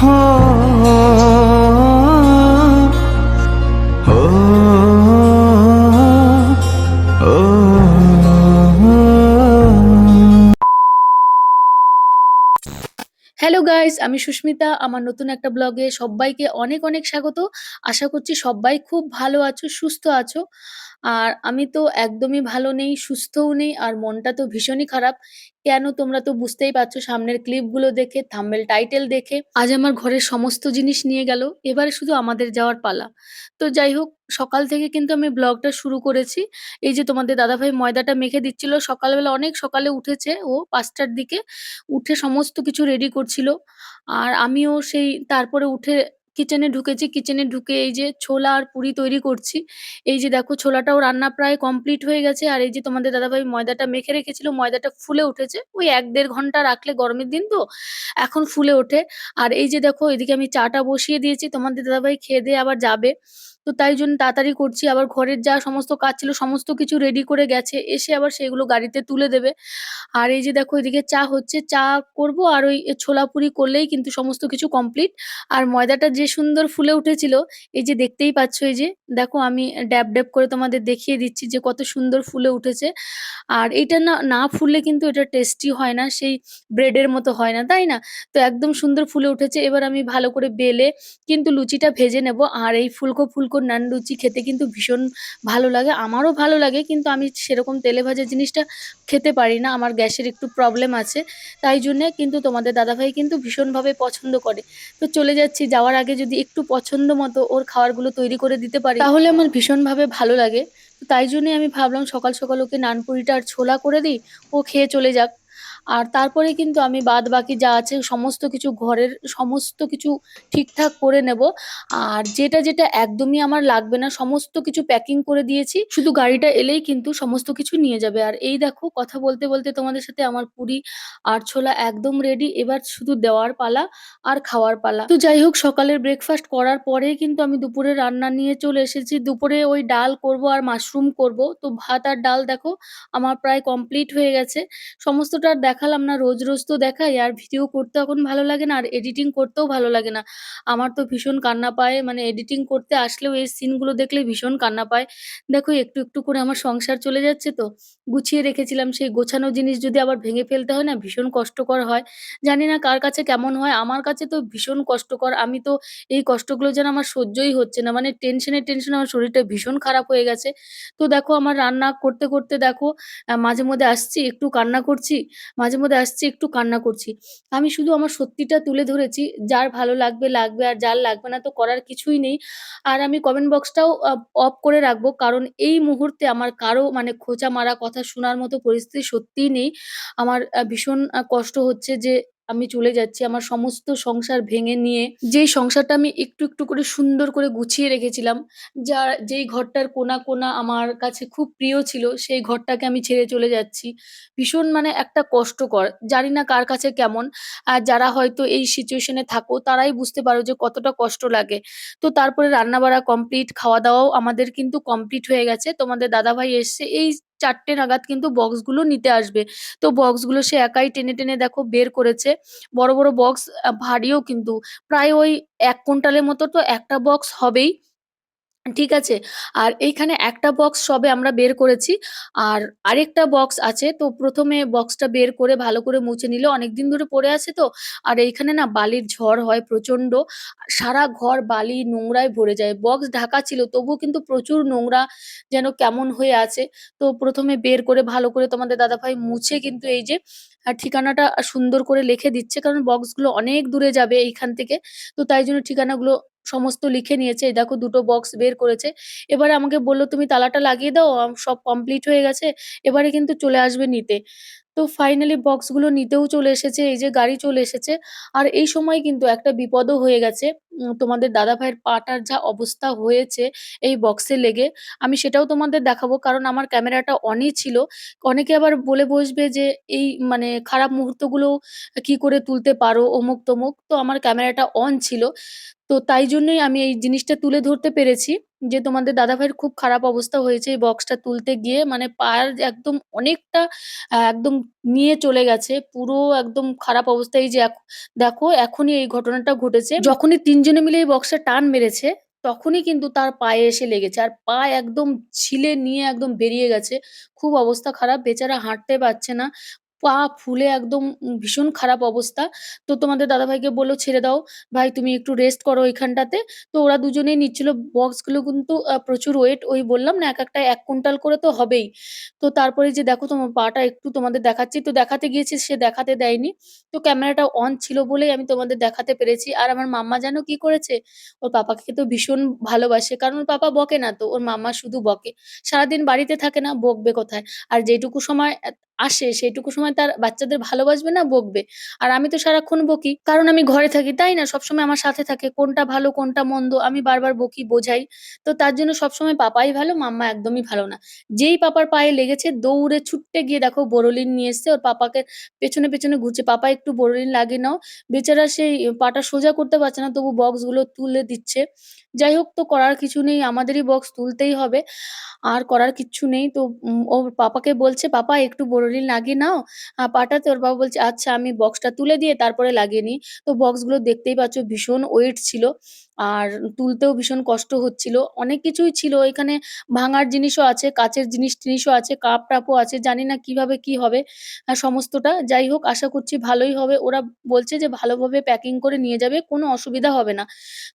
Hello guys, আমি সুস্মিতা, আমার নতুন একটা ব্লগে সবাইকে অনেক অনেক স্বাগত। আশা করছি সবাই খুব ভালো আছো, সুস্থ আছো। আর আমি তো একদমই ভালো নেই, সুস্থও নেই, আর মনটা তো ভীষণই খারাপ। কেন তোমরা তো বুঝতেই পারছ সামনের ক্লিপগুলো দেখে থাম্বেল টাইটেল দেখে। আজ আমার ঘরের সমস্ত জিনিস নিয়ে গেল, এবারে শুধু আমাদের যাওয়ার পালা। তো যাই হোক, সকাল থেকে কিন্তু আমি ব্লগটা শুরু করেছি। এই যে তোমাদের দাদাভাই ময়দাটা মেখে দিচ্ছিল, সকালবেলা অনেক সকালে উঠেছে ও পাঁচটার দিকে। উঠে সমস্ত কিছু রেডি করছিল। আর আমিও সেই, তারপরে উঠে কিচেনে ঢুকেছি কিচেনে ঢুকে এই যে ছোলা আর পুরি তৈরি করছি। এই যে দেখো ছোলাটাও রান্না প্রায় কমপ্লিট হয়ে গেছে। আর এই যে তোমাদের দাদাভাই ময়দাটা মেখে রেখেছিল, ময়দাটা ফুলে উঠেছে। ওই এক দেড় ঘণ্টা রাখলে গরমের দিন তো, এখন ফুলে ওঠে। আর এই যে দেখো এদিকে আমি চাটা বসিয়ে দিয়েছি, তোমাদের দাদাভাই খেয়ে দিয়ে আবার যাবে। তো তাই জন্য তাড়াতাড়ি করছি। আবার ঘরের যা সমস্ত কাজ ছিল, সমস্ত কিছু রেডি করে গেছে। এসে আবার সেগুলো গাড়িতে তুলে দেবে। আর এই যে দেখো, এদিকে চা হচ্ছে। চা করব আর ওই ছোলা পুরি করলেই কিন্তু সমস্ত কিছু কমপ্লিট আর ময়দাটা যে সুন্দর ফুলে উঠেছিল, এই যে দেখতেই পাচ্ছ, এই যে দেখো, আমি ড্যাব ড্যাব করে তোমাদের দেখিয়ে দিচ্ছি যে কত সুন্দর ফুলে উঠেছে। আর এটা না না ফুললে কিন্তু এটা টেস্টি হয় না, সেই ব্রেডের মতো হয় না, তাই না? তো একদম সুন্দর ফুলে উঠেছে। এবার আমি ভালো করে বেলে কিন্তু লুচিটা ভেজে নেব। আর এই ফুলকো ফুলকো নান লুচি খেতে কিন্তু ভীষণ ভালো লাগে, আমারও ভালো লাগে কিন্তু আমি সেরকম তেলে ভাজা জিনিসটা খেতে পারি না, আমার গ্যাসের একটু প্রবলেম আছে, তাই জন্যে কিন্তু তোমাদের দাদাভাই কিন্তু ভীষণভাবে পছন্দ করে। তো চলে যাচ্ছি, যাওয়ার আগে যদি একটু পছন্দ মতো ওর খাবারগুলো তৈরি করে দিতে পারি, তাহলে আমার ভীষণভাবে ভালো লাগে। তো তাই জন্যে আমি ভাবলাম সকাল সকাল ওকে নানপুরিটা আর ছোলা করে দিই, ও খেয়ে চলে যাক। আর তারপরে কিন্তু আমি বাদ বাকি যা আছে সমস্ত কিছু ঘরের সমস্ত কিছু ঠিকঠাক করে নেব। আর যেটা যেটা একদমই আমার লাগবে না, সমস্ত কিছু প্যাকিং করে দিয়েছি। শুধু গাড়িটা এলেই কিন্তু সমস্ত কিছু নিয়ে যাবে। আর এই দেখো, কথা বলতে বলতে তোমাদের সাথে আমার পুরি আর ছোলা একদম রেডি এবার শুধু দেওয়ার পালা আর খাওয়ার পালা। তো যাই হোক, সকালের ব্রেকফাস্ট করার পরে কিন্তু আমি দুপুরে রান্না নিয়ে চলে এসেছি। দুপুরে ওই ডাল করব আর মাশরুম করব। তো ভাত আর ডাল দেখো, আমার প্রায় কমপ্লিট হয়ে গেছে। সমস্তটা দেখালাম না, রোজ রোজ তো দেখাই, আর ভিডিও করতে এখন ভালো লাগে না, আর এডিটিং করতেও ভালো লাগে না। আমার তো ভীষণ কান্না পায় মানে এডিটিং করতে আসলেও এই সিনগুলো দেখলে ভীষণ কান্না পায়। দেখো, একটু একটু করে আমার সংসার চলে যাচ্ছে তো, গুছিয়ে রেখেছিলাম, সেই গোছানো জিনিস যদি আবার ভেঙে ফেলতে হয় না, ভীষণ কষ্টকর হয়। জানি না কার কাছে কেমন হয়, আমার কাছে তো ভীষণ কষ্টকর, আমি তো এই কষ্টগুলো যেন আমার সহ্যই হচ্ছে না মানে টেনশনে টেনশনে আমার শরীরটা ভীষণ খারাপ হয়ে গেছে। তো দেখো, আমার রান্না করতে করতে দেখো মাঝে মধ্যে আসছি, একটু কান্না করছি মাঝে মধ্যে আসছি, একটু কান্না করছি। আমি শুধু আমার সত্যিটা তুলে ধরেছি, যার ভালো লাগবে লাগবে আর যার লাগবে না তো করার কিছুই নেই। আর আমি কমেন্ট বক্সটাও অফ করে রাখব, কারণ এই মুহূর্তে আমার কারও মানে খোঁচা মারা, কথা শোনার মতো পরিস্থিতি সত্যিই নেই। আমার ভীষণ কষ্ট হচ্ছে যে আমি চলে যাচ্ছি, আমার সমস্ত সংসার ভেঙে নিয়ে। যেই সংসারটা আমি একটু একটু করে সুন্দর করে গুছিয়ে রেখেছিলাম, যা, যেই ঘরটার কোনা কোনা আমার কাছে খুব প্রিয় ছিল, সেই ঘরটাকে আমি ছেড়ে চলে যাচ্ছি। ভীষণ মানে একটা কষ্টকর, জানি না কার কাছে কেমন। আর যারা হয়তো এই সিচুয়েশনে থাকো, তারাই বুঝতে পারো যে কতটা কষ্ট লাগে। তো তারপরে রান্না বাড়া কমপ্লিট খাওয়া দাওয়াও আমাদের কিন্তু কমপ্লিট হয়ে গেছে। তোমাদের দাদাভাই এসছে, এই চারটে নাগাদ কিন্তু বক্সগুলো নিতে আসবে। তো বক্সগুলো সে একাই টেনে টেনে দেখো বের করেছে। বড় বড় বক্স ভারীও কিন্তু। প্রায় ওই এক কুইন্টালের মতো তো একটা বক্স হবেই। ঠিক আছে। আর এইখানে একটা বক্স সবে আমরা বের করেছি। আর আরেকটা বক্স আছে। তো ১ম এ বক্সটা বের করে ভালো করে মুছে নিল। অনেকদিন ধরে পড়ে আছে তো। আর এইখানে না বালির ঝড় হয় প্রচণ্ড। সারা ঘর বালি, নোংরায় ভরে যায়। বক্স ঢাকা ছিল তবুও কিন্তু প্রচুর নোংরা যেন কেমন হয়ে আছে। তো ১ম এ বের করে ভালো করে তোমাদের দাদাভাই মুছে কিন্তু এই যে ঠিকানাটা সুন্দর করে লিখে দিচ্ছে। কারণ বক্সগুলো অনেক দূরে যাবে এইখান থেকে। তো তাই জন্য ঠিকানাগুলো সমস্ত লিখে নিয়েছে। এই দেখো দুটো বক্স বের করেছে। এবারে আমাকে বলল "তুমি তালাটা লাগিয়ে দাও। সব কমপ্লিট হয়ে গেছে। এবারে কিন্তু চলে আসবে নিতে।" তো ফাইনালি বক্সগুলো নিতেও চলে এসেছে। এই যে গাড়ি চলে এসেছে। আর এই সময় কিন্তু একটা বিপদও হয়ে গেছে। তোমাদের দাদাভাইয়ের পাটার যা অবস্থা হয়েছে এই বক্সে লেগে, আমি সেটাও তোমাদের দেখাবো। কারণ আমার ক্যামেরাটা অনই ছিল। অনেকে আবার বলে বসবে যে, "এই মানে খারাপ মুহূর্তগুলো কি করে তুলতে পারো?" অমুক-তমুক। তো আমার ক্যামেরাটা অন ছিল। তো তাই জন্যই আমি এই জিনিসটা তুলে ধরতে পেরেছি যে তোমাদের দাদাভাইয়ের খুব খারাপ অবস্থা হয়েছে এই বক্সটা তুলতে গিয়ে মানে পায়ের একদম অনেকটা একদম নিয়ে চলে গেছে। পুরো একদম খারাপ অবস্থায় যে দেখো এখনই এই ঘটনাটা ঘটেছে। যখনই তিনজনে মিলে এই বক্সটা টান মেরেছে, তখনই কিন্তু তার পায়ে এসে লেগেছে। আর পা একদম ছিলে নিয়ে একদম বেরিয়ে গেছে। খুব অবস্থা খারাপ। বেচারা হাঁটতে পারছে না। পা ফুলে একদম ভীষণ খারাপ অবস্থা। তো তোমাদের দাদাভাইকে বলল "ছেড়ে দাও। ভাই তুমি একটু রেস্ট করো এখানটাতে।" তো ওরা দুজনেই নিচ্ছিল। বক্সগুলো কিন্তু প্রচুর ওয়েট। ওই বললাম না এক একটা এক কুইন্টাল করে তো হবেই। তো তারপরে যে দেখো তোমার পাটা একটু তোমাদের দেখাচ্ছি। তো দেখাতে গিয়েছি সে দেখাতে দেয়নি। তো ক্যামেরাটা অন ছিল বলেই আমি তোমাদের দেখাতে পেরেছি। আর আমার মাম্মা জানো কি করেছে? ওর পাপাকে তো ভীষণ ভালোবাসে। কারণ ওর পাপা বকে না তো, ওর মাম্মা শুধু বকে। সারাদিন বাড়িতে থাকে না, বকবে কোথায়? আর যেটুকু সময় আসে সেইটুকু সময় তার বাচ্চাদের ভালোবাসবে না বকবে। আর আমি তো সারাক্ষণ বকি। কারণ আমি ঘরে থাকি, তাই না? সবসময় আমার সাথে থাকে। কোনটা ভালো, কোনটা মন্দ আমি বারবার বকি, বোঝাই। তো তার জন্য সবসময় পাপাই ভালো, মাম্মা একদমই ভালো না। যেই পাপার পায়ে লেগেছে দৌড়ে ছুটতে গিয়ে দেখো বোরোলিন নিয়ে এসছে। ওর পাপাকে পেছনে, পেছনে ঘুরছে, "পাপা একটু বোরোলিন লাগিয়ে নাও।" বেচারা সেই পাটা সোজা করতে পারছে না তবু বক্সগুলো তুলে দিচ্ছে। যাই হোক তো করার কিছু নেই। আমাদেরই বক্স তুলতেই হবে। আর করার কিচ্ছু নেই। তো ওর পাপাকে বলছে, "পাপা একটু বোরোলিন লাগিয়ে নাও পাঠাতে পাটাতে।" ওর বাবা বলছে, "আচ্ছা আমি বক্সটা তুলে দিয়ে তারপরে লাগিয়ে নিই।" তো বক্সগুলো দেখতেই পাচ্ছ ভীষণ ওয়েট ছিল। আর তুলতেও ভীষণ কষ্ট হচ্ছিল। অনেক কিছুই ছিল এখানে ভাঙার জিনিসও আছে, কাঁচের জিনিস-টিনিসও আছে, কাপ-টাপও আছে। জানি না কীভাবে কি হবে সমস্তটা। যাই হোক আশা করছি ভালোই হবে। ওরা বলছে যে ভালোভাবে প্যাকিং করে নিয়ে যাবে, কোনো অসুবিধা হবে না।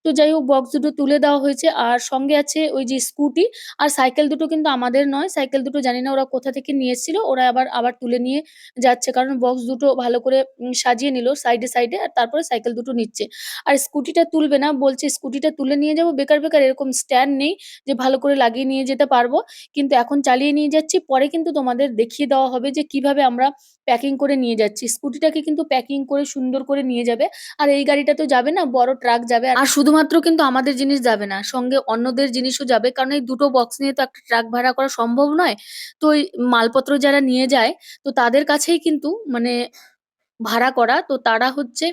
তো যাই হোক বক্স দুটো তুলে দেওয়া হয়েছে। আর সঙ্গে আছে ওই যে স্কুটি আর সাইকেল দুটো কিন্তু আমাদের নয়। সাইকেল দুটো জানি না ওরা কোথা থেকে নিয়ে এসেছিল। ওরা আবার, আবার তুলে নিয়ে যাচ্ছে। কারণ বক্স দুটো ভালো করে সাজিয়ে নিল সাইডে, সাইডে আর তারপরে সাইকেল দুটো নিচ্ছে। আর স্কুটিটা তুলবে না। বলছে, "স্কুটিটা তুলে নিয়ে যাব বেকার, বেকার এরকম স্ট্যান্ড নেই যে ভালো করে লাগিয়ে নিয়ে যেতে পারব। কিন্তু এখন চালিয়ে নিয়ে যাচ্ছি। পরে কিন্তু তোমাদের দেখিয়ে দেওয়া হবে যে কীভাবে আমরা প্যাকিং করে নিয়ে যাচ্ছি।" স্কুটিটাকে কিন্তু প্যাকিং করে সুন্দর করে নিয়ে যাবে। আর এই গাড়িটা তো যাবে না, বড় ট্রাক যাবে। আর শুধুমাত্র কিন্তু আমাদের জিনিস যাবে না। সঙ্গে অন্যদের জিনিসও যাবে। কারণ এই দুটো বক্স নিয়ে তো একটা ট্রাক ভাড়া করা সম্ভব নয়। তো ওই মালপত্র যারা নিয়ে যায় তো তাদের কাছেই কিন্তু মানে ভাড়া করা। তো তারা হচ্ছে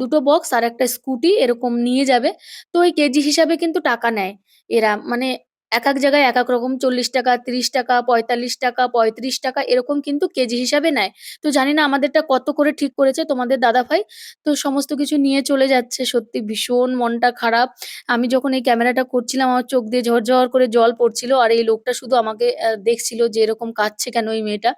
দুটো বক্স আর একটা স্কুটি এরকম নিয়ে যাবে। তো ওই কেজি হিসাবে কিন্তু টাকা নেয় এরা। মানে এক এক জায়গায় এক এক রকম ৳৪০, ৳৩০, ৳৪৫, ৳৩৫ এরকম কিন্তু কেজি হিসাবে নেয়। তো জানি না আমাদেরটা কত করে ঠিক করেছে তোমাদের দাদাভাই। তো সমস্ত কিছু নিয়ে চলে যাচ্ছে। সত্যি ভীষণ মনটা খারাপ। আমি যখন এই ক্যামেরাটা করছিলাম আমার চোখ দিয়ে ঝরঝর করে জল পড়ছিল। আর এই লোকটা শুধু আমাকে দেখছিল যে এরকম কাঁদছে কেন এই মেয়েটা।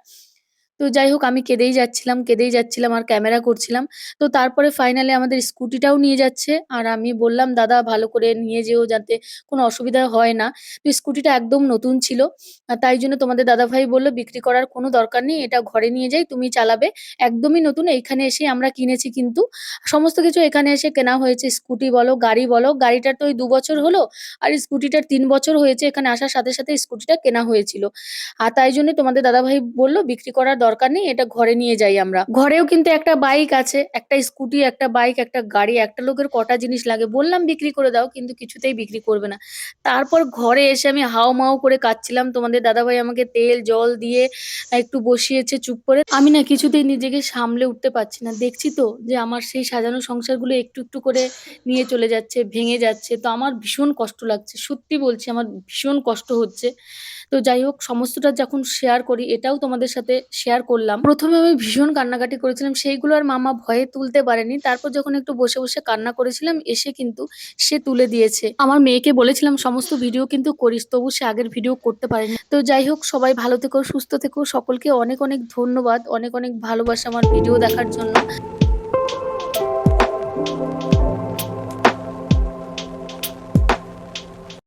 তো যাই হোক আমি কেঁদেই যাচ্ছিলাম, কেঁদেই যাচ্ছিলাম আর ক্যামেরা করছিলাম। তো তারপরে ফাইনালি আমাদের স্কুটিটাও নিয়ে যাচ্ছে। আর আমি বললাম, "দাদা ভালো করে নিয়ে যেও যাতে কোনো অসুবিধা হয় না।" তো স্কুটিটা একদম নতুন ছিল। তাই জন্য তোমাদের দাদাভাই বলল "বিক্রি করার কোনো দরকার নেই। এটা ঘরে নিয়ে যাই, তুমি চালাবে। একদমই নতুন এইখানে এসেই আমরা কিনেছি কিন্তু।" সমস্ত কিছু এখানে এসে কেনা হয়েছে। স্কুটি বলো, গাড়ি বলো। গাড়িটার তো ওই দু বছর হলো। আর স্কুটিটার তিন বছর হয়েছে। এখানে আসার সাথে, সাথে স্কুটিটা কেনা হয়েছিল। আর তাই জন্য তোমাদের দাদাভাই বলল "বিক্রি করার দরকার নেই। এটা ঘরে নিয়ে যাই আমরা।" ঘরেও কিন্তু একটা বাইক আছে, একটা স্কুটি, একটা বাইক, একটা গাড়ি। একটা লোকের কটা জিনিস লাগে। বললাম বিক্রি করে দাও কিন্তু কিছুতেই বিক্রি করবে না। তারপর ঘরে এসে আমি হাউ-মাউ করে কাঁদছিলাম। তোমাদের দাদাভাই আমাকে তেল, জল দিয়ে একটু বসিয়েছে চুপ করে। আমি না কিছুতেই নিজেকে সামলে উঠতে পারছি না। দেখছি তো যে আমার সেই সাজানো সংসারগুলো একটু, একটু করে নিয়ে চলে যাচ্ছে, ভেঙে যাচ্ছে। তো আমার ভীষণ কষ্ট লাগছে। সত্যি বলছি আমার ভীষণ কষ্ট হচ্ছে। তো যাই হোক সমস্তটা যখন শেয়ার করি এটাও তোমাদের সাথে শেয়ার করলাম। প্রথমে আমি ভীষণ কান্নাকাটি করেছিলাম। সেইগুলো আর মামা ভয়ে তুলতে পারেনি। তারপর যখন একটু বসে, বসে কান্না করেছিলাম এসে কিন্তু সে তুলে দিয়েছে। আমার মেয়েকে বলেছিলাম সমস্ত ভিডিও কিন্তু করিস। তবু সে আগের ভিডিও করতে পারেনি। তো যাই হোক সবাই ভালো থেকো, সুস্থ থেকো। সকলকে অনেক, অনেক ধন্যবাদ। অনেক, অনেক ভালোবাসা আমার ভিডিও দেখার জন্য।